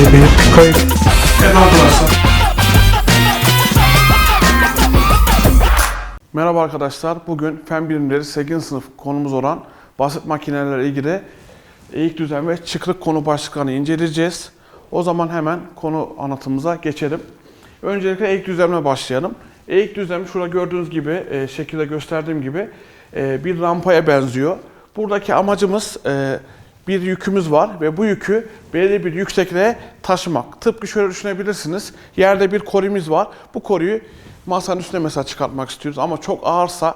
bir kayıt. Evet. Merhaba arkadaşlar. Bugün Fen Bilimleri 8. sınıf konumuz olan basit makinelerle ilgili eğik düzen ve çıkrık konu başlıklarını inceleyeceğiz. O zaman hemen konu anlatımıza geçelim. Öncelikle eğik düzlemle başlayalım. Eğik düzlem şurada gördüğünüz gibi, e, şekilde gösterdiğim gibi e, bir rampaya benziyor. Buradaki amacımız e, bir yükümüz var ve bu yükü belirli bir yüksekliğe taşımak. Tıpkı şöyle düşünebilirsiniz. Yerde bir korimiz var. Bu koruyu masanın üstüne mesela çıkartmak istiyoruz ama çok ağırsa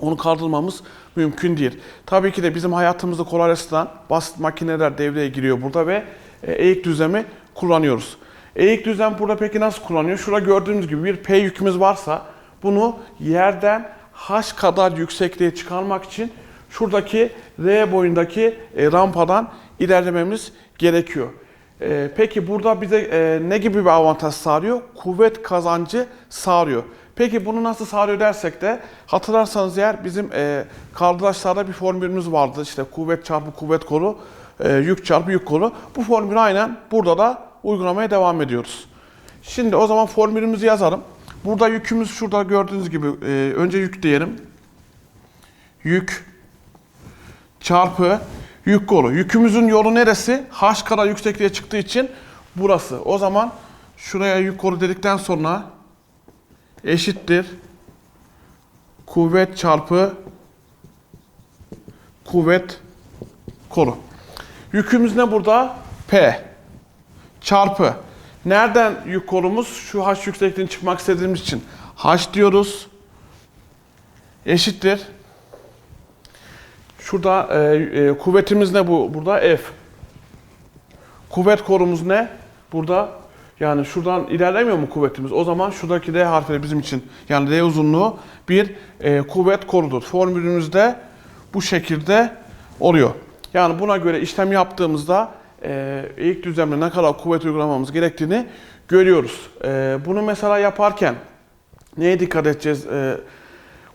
onu kaldırmamız mümkün değil. Tabii ki de bizim hayatımızı kolaylaştıran basit makineler devreye giriyor burada ve e, eğik düzlemi kullanıyoruz. Eğik düzlem burada peki nasıl kullanıyor? Şurada gördüğünüz gibi bir P yükümüz varsa bunu yerden H kadar yüksekliğe çıkarmak için şuradaki R boyundaki e, rampadan ilerlememiz gerekiyor. E, peki burada bize e, ne gibi bir avantaj sağlıyor? Kuvvet kazancı sağlıyor. Peki bunu nasıl sağlıyor dersek de hatırlarsanız eğer bizim e, kaldıraçlarda bir formülümüz vardı. İşte kuvvet çarpı kuvvet kolu, e, yük çarpı yük kolu. Bu formülü aynen burada da uygulamaya devam ediyoruz. Şimdi o zaman formülümüzü yazalım. Burada yükümüz şurada gördüğünüz gibi e, önce yük diyelim. Yük çarpı yük kolu. Yükümüzün yolu neresi? H kadar yüksekliğe çıktığı için burası. O zaman şuraya yük kolu dedikten sonra eşittir kuvvet çarpı kuvvet kolu. Yükümüz ne burada? P çarpı. Nereden yük kolumuz? Şu H yüksekliğini çıkmak istediğimiz için H diyoruz. Eşittir. Şurada e, e, kuvvetimiz ne bu? Burada F. Kuvvet korumuz ne? Burada yani şuradan ilerlemiyor mu kuvvetimiz? O zaman şuradaki D harfi bizim için yani D uzunluğu bir e, kuvvet korudur. Formülümüzde bu şekilde oluyor. Yani buna göre işlem yaptığımızda e, eğik düzlemde ne kadar kuvvet uygulamamız gerektiğini görüyoruz. E, bunu mesela yaparken neye dikkat edeceğiz? E,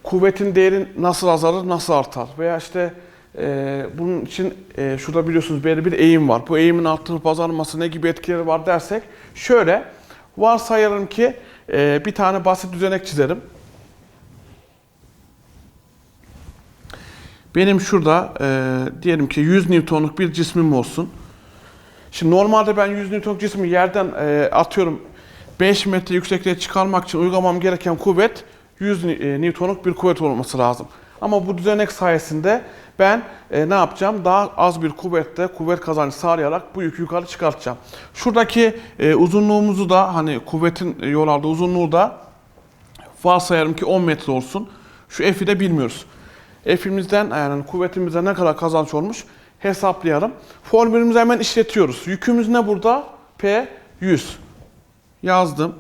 kuvvetin değeri nasıl azalır, nasıl artar? Veya işte e, bunun için e, şurada biliyorsunuz belirli bir eğim var. Bu eğimin artırıp azalması ne gibi etkileri var dersek şöyle varsayalım ki e, bir tane basit düzenek çizerim. Benim şurada e, diyelim ki 100 Newton'luk bir cismim olsun. Şimdi normalde ben 100 Newton'luk cismi yerden e, atıyorum 5 metre yüksekliğe çıkarmak için uygulamam gereken kuvvet 100 Ni- e, Newton'luk bir kuvvet olması lazım. Ama bu düzenek sayesinde ben e, ne yapacağım? Daha az bir kuvvette kuvvet kazancı sağlayarak bu yükü yukarı çıkartacağım. Şuradaki e, uzunluğumuzu da hani kuvvetin yol aldığı uzunluğu da varsayalım ki 10 metre olsun. Şu F'i de bilmiyoruz. F'imizden yani kuvvetimizden ne kadar kazanç olmuş hesaplayalım. Formülümüzü hemen işletiyoruz. Yükümüz ne burada? P 100. Yazdım.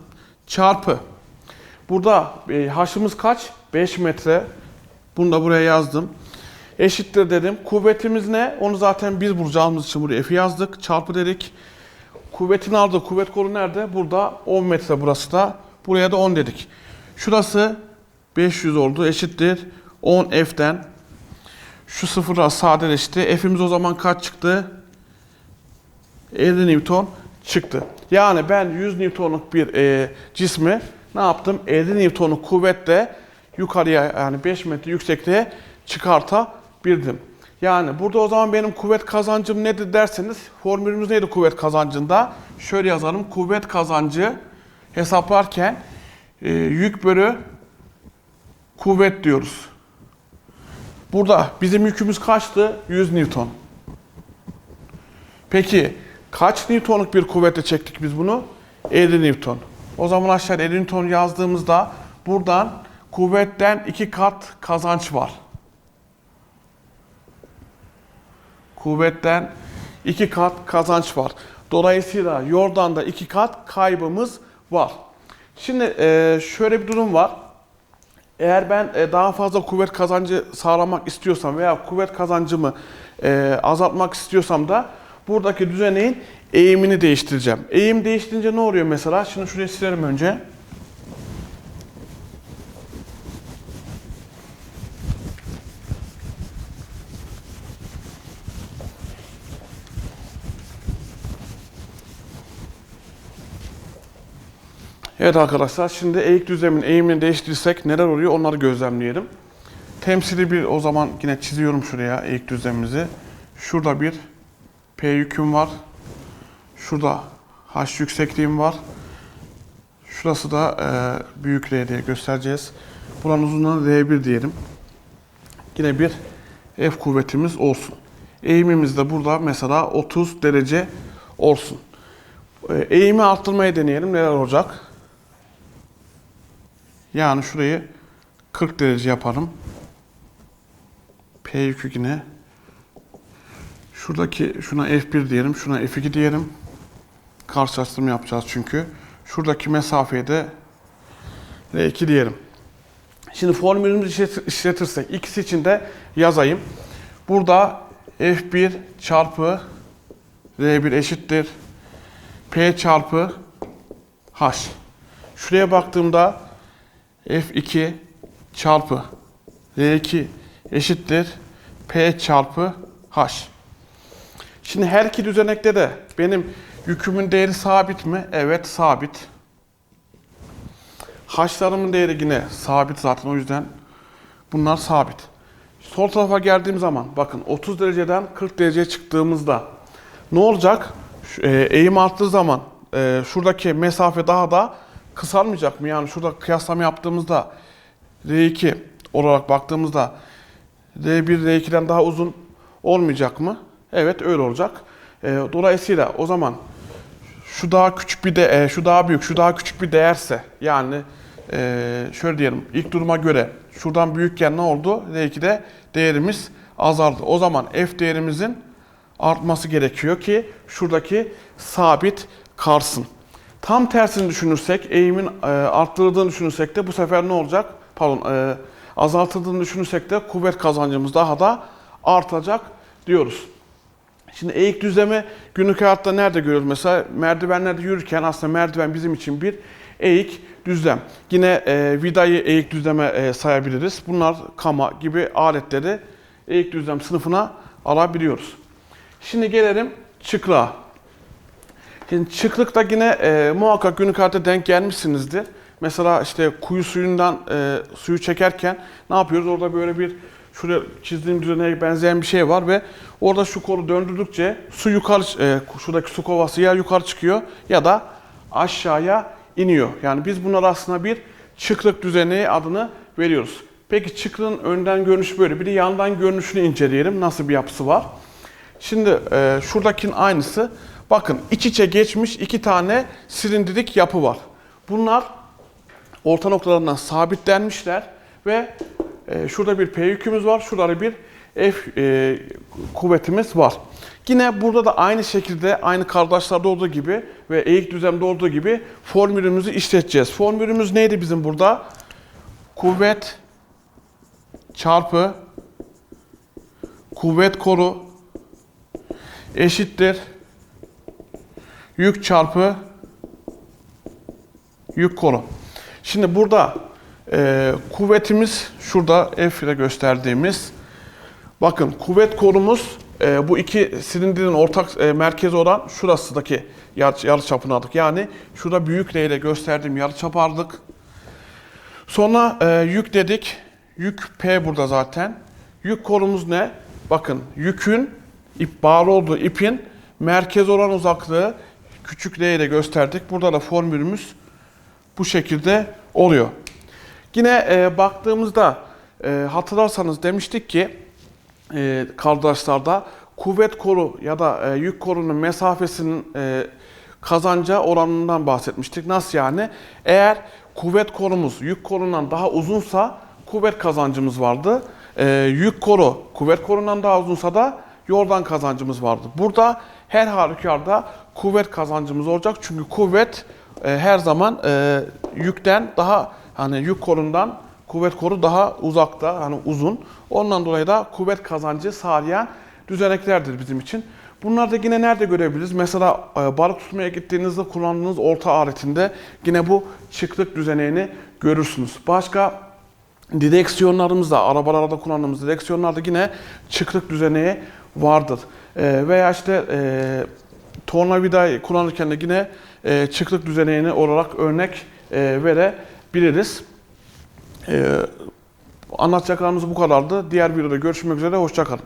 Çarpı. Burada e, haşımız kaç? 5 metre. Bunu da buraya yazdım. Eşittir dedim. Kuvvetimiz ne? Onu zaten biz bulacağımız için buraya F yazdık. Çarpı dedik. Kuvvetin aldığı kuvvet kolu nerede? Burada 10 metre burası da. Buraya da 10 dedik. Şurası 500 oldu. Eşittir 10 F'den. Şu sıfırla sadeleşti. F'imiz o zaman kaç çıktı? 50 Newton çıktı. Yani ben 100 Newton'luk bir e, cismi ne yaptım? 50 Newton'luk kuvvetle yukarıya yani 5 metre yüksekliğe çıkartabildim. Yani burada o zaman benim kuvvet kazancım nedir derseniz formülümüz neydi kuvvet kazancında? Şöyle yazalım. Kuvvet kazancı hesaplarken e, yük bölü kuvvet diyoruz. Burada bizim yükümüz kaçtı? 100 Newton. Peki kaç Newton'luk bir kuvvetle çektik biz bunu? 50 Newton. O zaman aşağıya 50 Newton yazdığımızda buradan kuvvetten iki kat kazanç var. Kuvvetten iki kat kazanç var. Dolayısıyla yordan da iki kat kaybımız var. Şimdi e, şöyle bir durum var. Eğer ben e, daha fazla kuvvet kazancı sağlamak istiyorsam veya kuvvet kazancımı e, azaltmak istiyorsam da buradaki düzeneğin eğimini değiştireceğim. Eğim değiştirince ne oluyor mesela? Şimdi şurayı silerim önce. Evet arkadaşlar şimdi eğik düzlemin eğimini değiştirirsek neler oluyor onları gözlemleyelim. Temsili bir o zaman yine çiziyorum şuraya eğik düzlemimizi. Şurada bir P yüküm var. Şurada H yüksekliğim var. Şurası da e, büyük R diye göstereceğiz. Buranın uzunluğuna R1 diyelim. Yine bir F kuvvetimiz olsun. Eğimimiz de burada mesela 30 derece olsun. E, eğimi arttırmayı deneyelim. Neler olacak? Yani şurayı 40 derece yaparım. P yükü yine. Şuradaki şuna F1 diyelim, şuna F2 diyelim. Karşılaştırma yapacağız çünkü. Şuradaki mesafeye de R2 diyelim. Şimdi formülümüzü işlet- işletirsek ikisi için de yazayım. Burada F1 çarpı R1 eşittir P çarpı H. Şuraya baktığımda F2 çarpı R2 eşittir P çarpı H. Şimdi her iki düzenekte de benim yükümün değeri sabit mi? Evet sabit. H'larımın değeri yine sabit zaten o yüzden bunlar sabit. Sol tarafa geldiğim zaman bakın 30 dereceden 40 dereceye çıktığımızda ne olacak? E, eğim arttığı zaman e, şuradaki mesafe daha da kısalmayacak mı? Yani şurada kıyaslama yaptığımızda R2 olarak baktığımızda R1 R2'den daha uzun olmayacak mı? Evet öyle olacak. E, dolayısıyla o zaman şu daha küçük bir de e, şu daha büyük, şu daha küçük bir değerse yani e, şöyle diyelim ilk duruma göre şuradan büyükken ne oldu? R2'de değerimiz azaldı. O zaman F değerimizin artması gerekiyor ki şuradaki sabit kalsın. Tam tersini düşünürsek, eğimin e, arttırıldığını düşünürsek de bu sefer ne olacak? Pardon, e, azaltıldığını düşünürsek de kuvvet kazancımız daha da artacak diyoruz. Şimdi eğik düzlemi günlük hayatta nerede görüyoruz? Mesela merdivenlerde yürürken aslında merdiven bizim için bir eğik düzlem. Yine e, vidayı eğik düzleme e, sayabiliriz. Bunlar kama gibi aletleri eğik düzlem sınıfına alabiliyoruz. Şimdi gelelim çıklığa. Şimdi çıklıkta yine e, muhakkak günlük hayatta denk gelmişsinizdir. Mesela işte kuyu suyundan e, suyu çekerken ne yapıyoruz? Orada böyle bir şuraya çizdiğim düzeneye benzeyen bir şey var ve orada şu kolu döndürdükçe su yukarı, e, şuradaki su kovası ya yukarı çıkıyor ya da aşağıya iniyor. Yani biz bunlara aslında bir çıklık düzeneği adını veriyoruz. Peki çıklığın önden görünüşü böyle. Bir de yandan görünüşünü inceleyelim. Nasıl bir yapısı var? Şimdi e, şuradakinin aynısı. Bakın iç içe geçmiş iki tane silindirik yapı var. Bunlar orta noktalarından sabitlenmişler ve e, şurada bir P yükümüz var, şurada bir F e, kuvvetimiz var. Yine burada da aynı şekilde aynı kardeşlerde olduğu gibi ve eğik düzlemde olduğu gibi formülümüzü işleteceğiz. Formülümüz neydi bizim burada? Kuvvet çarpı kuvvet koru eşittir yük çarpı yük kolu. Şimdi burada e, kuvvetimiz şurada F ile gösterdiğimiz bakın kuvvet kolumuz e, bu iki silindirin ortak e, merkezi olan şurasındaki yar, yarıçapını aldık. Yani şurada büyük R ile gösterdiğim yarıçapı aldık. Sonra e, yük dedik. Yük P burada zaten. Yük kolumuz ne? Bakın yükün ip bağlı olduğu ipin merkez olan uzaklığı küçük r ile gösterdik. Burada da formülümüz bu şekilde oluyor. Yine e, baktığımızda e, hatırlarsanız demiştik ki e, kardeşlerde kuvvet kolu ya da e, yük kolunun mesafesinin e, kazanca oranından bahsetmiştik. Nasıl yani? Eğer kuvvet kolumuz yük kolundan daha uzunsa kuvvet kazancımız vardı. E, yük kolu kuvvet kolundan daha uzunsa da yordan kazancımız vardı. Burada her halükarda kuvvet kazancımız olacak. Çünkü kuvvet e, her zaman e, yükten daha hani yük kolundan kuvvet kolu daha uzakta hani uzun. Ondan dolayı da kuvvet kazancı sağlayan düzeneklerdir bizim için. Bunları da yine nerede görebiliriz? Mesela e, balık tutmaya gittiğinizde kullandığınız olta aletinde yine bu çıklık düzeneğini görürsünüz. Başka direksiyonlarımızda, arabalarda kullandığımız direksiyonlarda yine çıklık düzeneği vardır. E, veya işte e, tornavida kullanırken de yine e, çıklık düzeneğini olarak örnek e, verebiliriz. E, anlatacaklarımız bu kadardı. Diğer videoda görüşmek üzere. Hoşçakalın.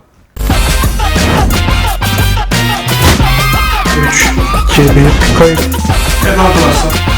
3, 2, 1, kayıt. Evet arkadaşlar.